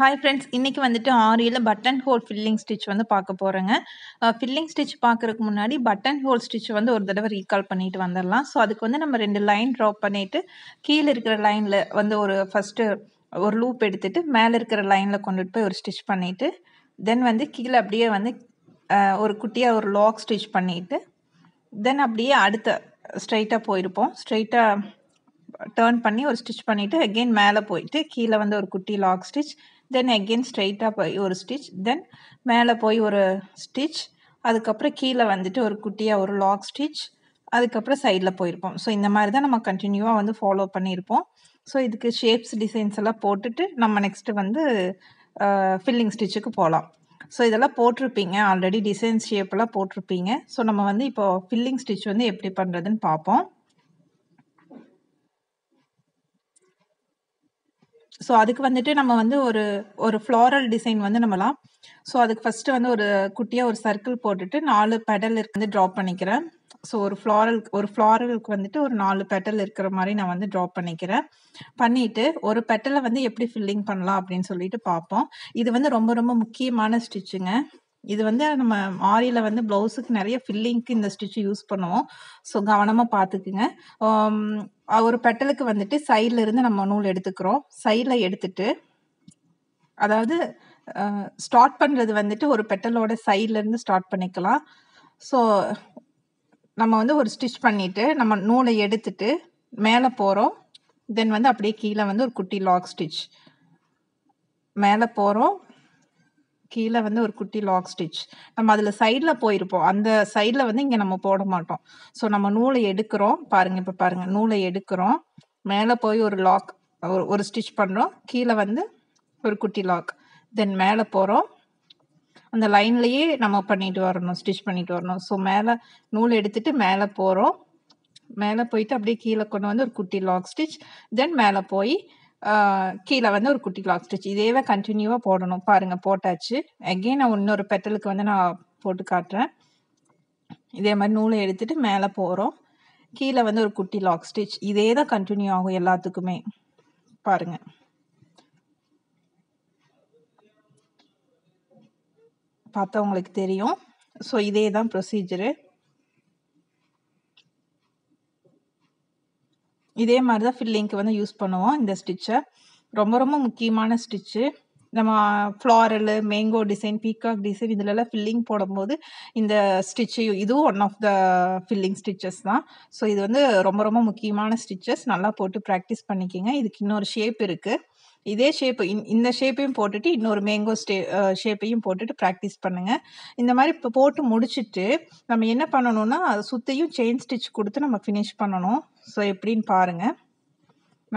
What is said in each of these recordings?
Hi friends இன்றைக்கி வந்துட்டு ஆரியில் பட்டன் ஹோல் ஃபில்லிங் ஸ்டிச் வந்து பார்க்க போகிறேங்க ஃபில்லிங் ஸ்டிச் பார்க்குறதுக்கு முன்னாடி பட்டன் ஹோல் ஸ்டிச் வந்து ஒரு தடவை ரீகால் பண்ணிட்டு வந்துடலாம். ஸோ அதுக்கு வந்து நம்ம ரெண்டு லைன் ட்ராப் பண்ணிவிட்டு கீழே இருக்கிற லைனில் வந்து ஒரு ஃபஸ்ட்டு ஒரு லூப் எடுத்துகிட்டு மேலே இருக்கிற லைனில் கொண்டுட்டு போய் ஒரு ஸ்டிச் பண்ணிவிட்டு தென் வந்து கீழே அப்படியே வந்து ஒரு குட்டியாக ஒரு லாக் ஸ்டிச் பண்ணிவிட்டு தென் அப்படியே அடுத்த ஸ்ட்ரைட்டாக போயிருப்போம். ஸ்ட்ரைட்டாக டேர்ன் பண்ணி ஒரு ஸ்டிச் பண்ணிவிட்டு அகெயின் மேலே போயிட்டு கீழே வந்து ஒரு குட்டி லாக் ஸ்டிச் தென் அகெயின் ஸ்ட்ரைட்டாக போய் ஒரு ஸ்டிச் தென் மேலே போய் ஒரு ஸ்டிச் அதுக்கப்புறம் கீழே வந்துட்டு ஒரு குட்டியாக ஒரு லாக் ஸ்டிச் அதுக்கப்புறம் சைடில் போயிருப்போம். ஸோ இந்த மாதிரி தான் நம்ம கண்டினியூவாக வந்து ஃபாலோ பண்ணியிருப்போம். ஸோ இதுக்கு ஷேப்ஸ் டிசைன்ஸ் எல்லாம் போட்டுட்டு நம்ம நெக்ஸ்ட்டு வந்து ஃபில்லிங் ஸ்டிச்சுக்கு போகலாம். ஸோ இதெல்லாம் போட்டிருப்பீங்க. ஆல்ரெடி டிசைன் ஷேப்பெல்லாம் போட்டிருப்பீங்க. ஸோ நம்ம வந்து இப்போ ஃபில்லிங் ஸ்டிச் வந்து எப்படி பண்ணுறதுன்னு பார்ப்போம். ஸோ அதுக்கு வந்துட்டு நம்ம வந்து ஒரு ஒரு ஃப்ளாரல் டிசைன் வந்து நம்மலாம் ஸோ அதுக்கு ஃபஸ்ட்டு வந்து ஒரு குட்டியாக ஒரு சர்க்கிள் போட்டுட்டு நாலு பெடல் இருக்கு வந்து ட்ரா பண்ணிக்கிறேன். ஸோ ஒரு ஃப்ளாரல் ஒரு ஃப்ளாரலுக்கு வந்துட்டு ஒரு நாலு பெட்டல் இருக்கிற மாதிரி நான் வந்து ட்ரா பண்ணிக்கிறேன். பண்ணிட்டு ஒரு பெட்டலை வந்து எப்படி ஃபில்லிங் பண்ணலாம் அப்படின்னு சொல்லிட்டு பார்ப்போம். இது வந்து ரொம்ப ரொம்ப முக்கியமான ஸ்டிச்சுங்க இது வந்து நம்ம ஆரியில் வந்து ப்ளவுஸுக்கு நிறைய ஃபில்லிங்க்கு இந்த ஸ்டிச் யூஸ் பண்ணுவோம். ஸோ கவனமாக பார்த்துக்குங்க. Um, ஒரு பெட்டலுக்கு வந்துட்டு சைடில் இருந்து நம்ம நூல் எடுத்துக்கிறோம். சைடில் எடுத்துட்டு அதாவது ஸ்டார்ட் பண்ணுறது வந்துட்டு ஒரு பெட்டலோட சைட்ல இருந்து ஸ்டார்ட் பண்ணிக்கலாம். ஸோ நம்ம வந்து ஒரு ஸ்டிச் பண்ணிட்டு நம்ம நூலை எடுத்துட்டு மேலே போகிறோம் தென் வந்து அப்படியே கீழே வந்து ஒரு குட்டி லாக் ஸ்டிச் மேலே போகிறோம் கீழே வந்து ஒரு குட்டி லாக் ஸ்டிச். நம்ம அதில் சைடில் போயிருப்போம். அந்த சைடில் வந்து இங்கே நம்ம போட மாட்டோம். ஸோ நம்ம நூலை எடுக்கிறோம். பாருங்க இப்போ பாருங்க. நூலை எடுக்கிறோம். மேலே போய் ஒரு லாக் ஒரு ஒரு ஸ்டிச் பண்ணுறோம் கீழே வந்து ஒரு குட்டி லாக். தென் மேலே போகிறோம் அந்த லைன்லேயே நம்ம பண்ணிட்டு வரணும் ஸ்டிச் பண்ணிட்டு வரணும். ஸோ மேலே நூல் எடுத்துட்டு மேலே போகிறோம் மேலே போயிட்டு அப்படியே கீழே கொண்டு வந்து ஒரு குட்டி லாக் ஸ்டிச். தென் மேலே போய் கீழே வந்து ஒரு குட்டி லாக் ஸ்டிச் இதேவே கண்டினியூவாக போடணும். பாருங்க போட்டாச்சு. அகெயின் நான் இன்னொரு பெட்டலுக்கு வந்து நான் போட்டு காட்டுறேன். இதே மாதிரி நூலை எடுத்துட்டு மேலே போகிறோம் கீழே வந்து ஒரு குட்டி லாக் ஸ்டிச் இதே தான் கண்டினியூ ஆகும் எல்லாத்துக்குமே. பாருங்க. பார்த்தா உங்களுக்கு தெரியும். ஸோ இதே தான் ப்ரொசீஜரு இதே மாதிரி தான் ஃபில்லிங்க்கு வந்து யூஸ் பண்ணுவோம் இந்த ஸ்டிச்சை ரொம்ப ரொம்ப முக்கியமான ஸ்டிச்சு நம்ம floral mango design peacock design இதுலலாம் ஃபில்லிங் போடும்போது இந்த ஸ்டிச்சு இதுவும் one of the filling stitches தான். ஸோ இது வந்து ரொம்ப ரொம்ப முக்கியமான ஸ்டிச்சஸ் நல்லா போட்டு ப்ராக்டிஸ் பண்ணிக்கோங்க. இதுக்கு இன்னொரு ஷேப் இருக்குது இதே ஷேப் இந்த ஷேப்பையும் போட்டுட்டு இன்னொரு மேங்கோ ஸ்டே ஷேப்பையும் போட்டுட்டு ப்ராக்டிஸ் பண்ணுங்கள் இந்த மாதிரி இப்போ போட்டு முடிச்சுட்டு நம்ம என்ன பண்ணணும்னா அதை சுற்றியும் செயின் ஸ்டிச் கொடுத்து நம்ம ஃபினிஷ் பண்ணணும். ஸோ எப்படின்னு பாருங்கள்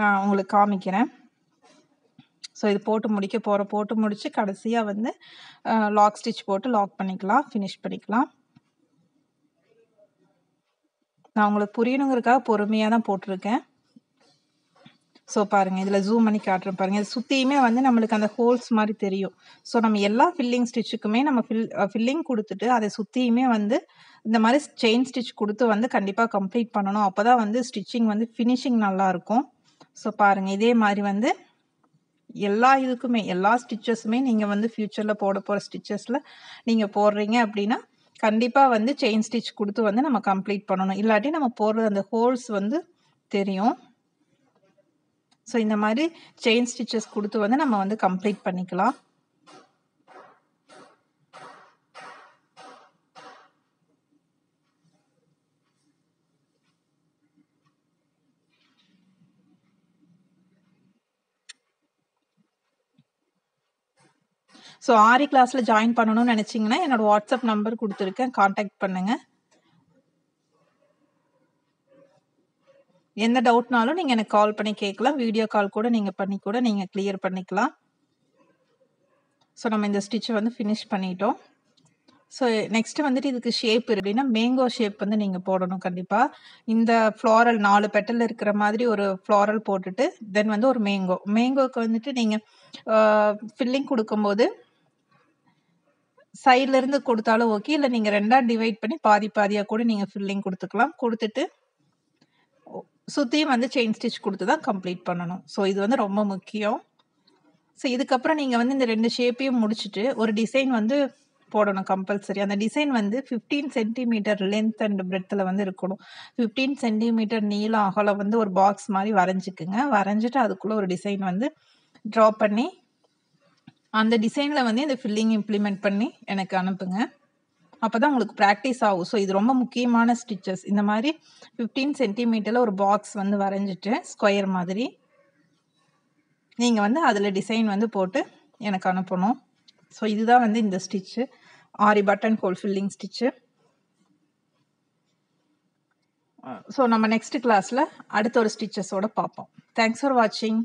நான் உங்களுக்கு காமிக்கிறேன். ஸோ இது போட்டு முடிக்க போகிற போட்டு முடித்து கடைசியாக வந்து லாக் ஸ்டிச் போட்டு லாக் பண்ணிக்கலாம் ஃபினிஷ் பண்ணிக்கலாம். நான் உங்களுக்கு புரியணுங்கிறதுக்காக பொறுமையாக தான் போட்டிருக்கேன். ஸோ பாருங்கள் இதில் ஜூம் பண்ணி காட்டுறேன் பாருங்கள் இது சுற்றியுமே வந்து நம்மளுக்கு அந்த ஹோல்ஸ் மாதிரி தெரியும். ஸோ நம்ம எல்லா ஃபில்லிங் ஸ்டிச்சுக்குமே நம்ம ஃபில் ஃபில்லிங் கொடுத்துட்டு அதை சுற்றியுமே வந்து இந்த மாதிரி செயின் ஸ்டிச் கொடுத்து வந்து கண்டிப்பாக கம்ப்ளீட் பண்ணணும். அப்போ தான் வந்து ஸ்டிச்சிங் வந்து ஃபினிஷிங் நல்லாயிருக்கும். ஸோ பாருங்கள் இதே மாதிரி வந்து எல்லா இதுக்குமே எல்லா ஸ்டிச்சஸுமே நீங்கள் வந்து ஃப்யூச்சரில் போட போகிற ஸ்டிச்சஸில் நீங்கள் போடுறீங்க அப்படின்னா கண்டிப்பாக வந்து செயின் ஸ்டிச் கொடுத்து வந்து நம்ம கம்ப்ளீட் பண்ணணும். இல்லாட்டி நம்ம போடுற அந்த ஹோல்ஸ் வந்து தெரியும். ஸோ இந்த மாதிரி செயின் ஸ்டிச்சஸ் கொடுத்து வந்து நம்ம வந்து கம்ப்ளீட் பண்ணிக்கலாம். ஸோ ஆரி கிளாஸில் ஜாயின் பண்ணணும்னு நினச்சிங்கன்னா என்னோட வாட்ஸ்அப் நம்பர் கொடுத்துருக்கேன். காண்டாக்ட் பண்ணுங்கள் எந்த டவுட்னாலும் நீங்கள் எனக்கு கால் பண்ணி கேட்கலாம். வீடியோ கால் கூட நீங்கள் பண்ணி கூட நீங்கள் கிளியர் பண்ணிக்கலாம். ஸோ நம்ம இந்த ஸ்டிச்சை வந்து ஃபினிஷ் பண்ணிட்டோம். ஸோ நெக்ஸ்ட் வந்துட்டு இதுக்கு ஷேப் அப்படின்னா மேங்கோ ஷேப் வந்து நீங்கள் போடணும் கண்டிப்பாக இந்த ஃப்ளாரல் நாலு பெட்டல் இருக்கிற மாதிரி ஒரு ஃப்ளாரல் போட்டுட்டு தென் வந்து ஒரு மேங்கோ மேங்கோக்கு வந்துட்டு நீங்கள் ஃபில்லிங் கொடுக்கும்போது சைட்ல இருந்து கொடுத்தாலும் ஓகே இல்லை நீங்கள் ரெண்டாக டிவைட் பண்ணி பாதி பாதியாக கூட நீங்கள் ஃபில்லிங் கொடுத்துக்கலாம். கொடுத்துட்டு சுற்றியும் வந்து செயின் ஸ்டிச் கொடுத்து தான் கம்ப்ளீட் பண்ணணும். ஸோ இது வந்து ரொம்ப முக்கியம். ஸோ இதுக்கப்புறம் நீங்கள் வந்து இந்த ரெண்டு ஷேப்பையும் முடிச்சுட்டு ஒரு டிசைன் வந்து போடணும் கம்பல்சரி அந்த டிசைன் வந்து ஃபிஃப்டீன் சென்டிமீட்டர் லென்த் அண்ட் பிரெத்தில் வந்து இருக்கணும். ஃபிஃப்டீன் சென்டிமீட்டர் நீளம் அகலம் வந்து ஒரு பாக்ஸ் மாதிரி வரைஞ்சிக்குங்க. வரைஞ்சிட்டு அதுக்குள்ளே ஒரு டிசைன் வந்து ட்ரா பண்ணி அந்த டிசைனில் வந்து இந்த ஃபில்லிங் இம்ப்ளிமெண்ட் பண்ணி எனக்கு அனுப்புங்க. அப்போ தான் உங்களுக்கு ப்ராக்டிஸ் ஆகும். ஸோ இது ரொம்ப முக்கியமான ஸ்டிச்சஸ் இந்த மாதிரி ஃபிஃப்டீன் சென்டிமீட்டரில் ஒரு பாக்ஸ் வந்து வரைஞ்சிட்டு ஸ்கொயர் மாதிரி நீங்கள் வந்து அதில் டிசைன் வந்து போட்டு எனக்கு அனுப்பணும். ஸோ இதுதான் வந்து இந்த stitch aari button hole filling stitch so நம்ம நெக்ஸ்ட் கிளாஸில் அடுத்த ஒரு ஸ்டிச்சஸோட பார்ப்போம். தேங்க்ஸ் ஃபார் வாட்சிங்